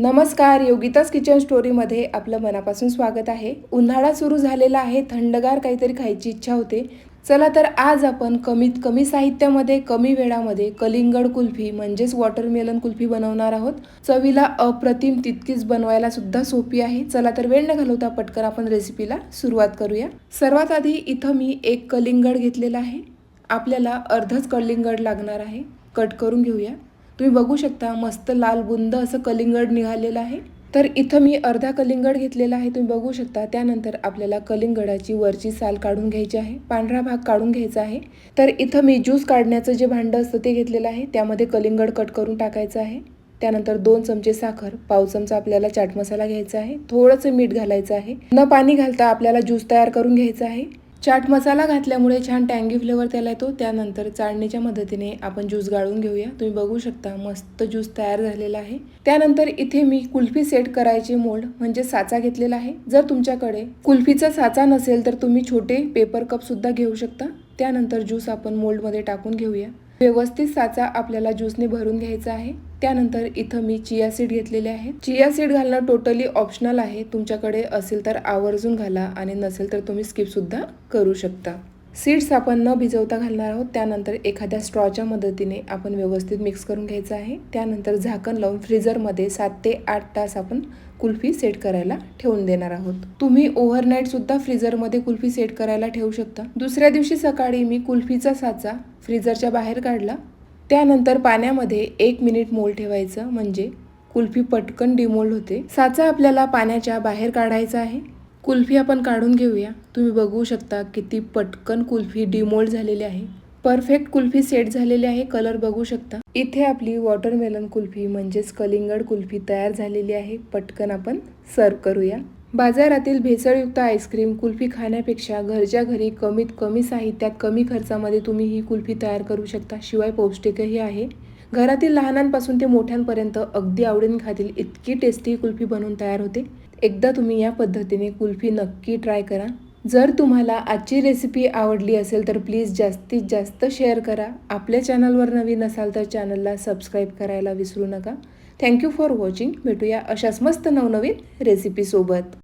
नमस्कार योगिताज किचन स्टोरीमध्ये आपलं मनापासून स्वागत आहे. उन्हाळा सुरू झालेला आहे थंडगार काहीतरी खायची इच्छा होते. चला तर आज आपण कमीत कमी साहित्यामध्ये कमी वेळामध्ये कलिंगड कुल्फी म्हणजेच वॉटरमेलन कुल्फी बनवणार आहोत. चवीला अप्रतिम तितकीच बनवायला सुद्धा सोपी आहे. चला तर वेळ न घालवता पटकन आपण रेसिपीला सुरुवात करूया. सर्वात आधी इथं मी एक कलिंगड घेतलेला आहे. आपल्याला अर्धच कलिंगड लागणार आहे. कट करून घेऊया. तुम्ही बघू शकता मस्त लाल बुंद असं कलिंगड निघालेलं आहे. तर इथं मी अर्धा कलिंगड घेतलेला आहे तुम्ही बघू शकता. त्यानंतर आपल्याला कलिंगडाची वरची साल काढून घ्यायची आहे पांढरा भाग काढून घ्यायचा आहे. तर इथं मी ज्यूस काढण्याचं जे भांडं असतं ते घेतलेलं आहे त्यामध्ये कलिंगड कट करून टाकायचं आहे. त्यानंतर दोन चमचे साखर पाव चमचा आपल्याला चाट मसाला घ्यायचा आहे. थोडंसं मीठ घालायचं आहे. न पाणी घालता आपल्याला ज्यूस तयार करून घ्यायचा आहे. चाट मसाला घातल्यामुळे छान टँगी फ्लेवर त्याला येतो. त्यानंतर चाळणीच्या मदतीने आपण ज्यूस गाळून घेऊया. तुम्ही बघू शकता मस्त ज्यूस तयार झालेला आहे. त्यानंतर इथे मी कुल्फी सेट करायचे मोल्ड म्हणजे साचा घेतलेला आहे. जर तुमच्याकडे कुल्फीचा साचा नसेल तर तुम्ही छोटे पेपर कप सुद्धा घेऊ शकता. त्यानंतर ज्यूस आपण मोल्डमध्ये टाकून घेऊया. व्यवस्थित साचा आपल्याला ज्यूसने भरून घ्यायचा आहे. त्यानंतर इथं मी चिया सीड घेतलेले आहे. चिया सीड घालणं टोटली ऑप्शनल आहे. तुमच्याकडे असेल तर आवर्जून घाला आणि नसेल तर तुम्ही स्किप सुद्धा करू शकता. सीड्स आपण न भिजवता घालणार आहोत. त्यानंतर एखाद्या स्ट्रॉच्या मदतीने आपण व्यवस्थित मिक्स करून घ्यायचं आहे. त्यानंतर झाकण लावून फ्रीजरमध्ये सात ते आठ तास आपण कुल्फी सेट करायला ठेवून देणार आहोत. तुम्ही ओव्हरनाईट सुद्धा फ्रीजरमध्ये कुल्फी सेट करायला ठेवू शकता. दुसऱ्या दिवशी सकाळी मी कुल्फीचा साचा फ्रीजरच्या बाहेर काढला. त्यानंतर पाण्यामध्ये एक मिनिट मोल ठेवायचं. म्हणजे कुल्फी पटकन डिमोल्ड होते. साचा आपल्याला पाण्याच्या बाहेर काढायचा आहे. कुल्फी आपण काढून घेऊया. तुम्ही बघू शकता किती पटकन कुल्फी डिमोल्ड झालेली आहे. परफेक्ट कुल्फी सेट झालेली आहे. कलर बघू शकता. इथे आपली वॉटरमेलन कुल्फी म्हणजेच कलिंगड कुल्फी तयार झालेली आहे. पटकन आपण सर्व करूया. बाजारातील भेसळयुक्त आईस्क्रीम कुल्फी खाण्यापेक्षा घरच्या घरी कमीत कमी साहित्यात कमी खर्चामध्ये तुम्ही ही कुल्फी तयार करू शकता. शिवाय पौष्टिकही आहे. घरातील लहानांपासून ते मोठ्यांपर्यंत अगदी आवडीन खातील इतकी टेस्टी कुल्फी बनवून तयार होते. एकदा तुम्ही या पद्धतीने कुल्फी नक्की ट्राय करा. जर तुम्हाला आजची रेसिपी आवडली असेल तर प्लीज जास्तीत जास्त शेअर करा. आपल्या चॅनलवर नवीन असाल तर चॅनलला सबस्क्राईब करायला विसरू नका. थँक्यू फॉर वॉचिंग भेटूया अशाच मस्त नवनवीन रेसिपीसोबत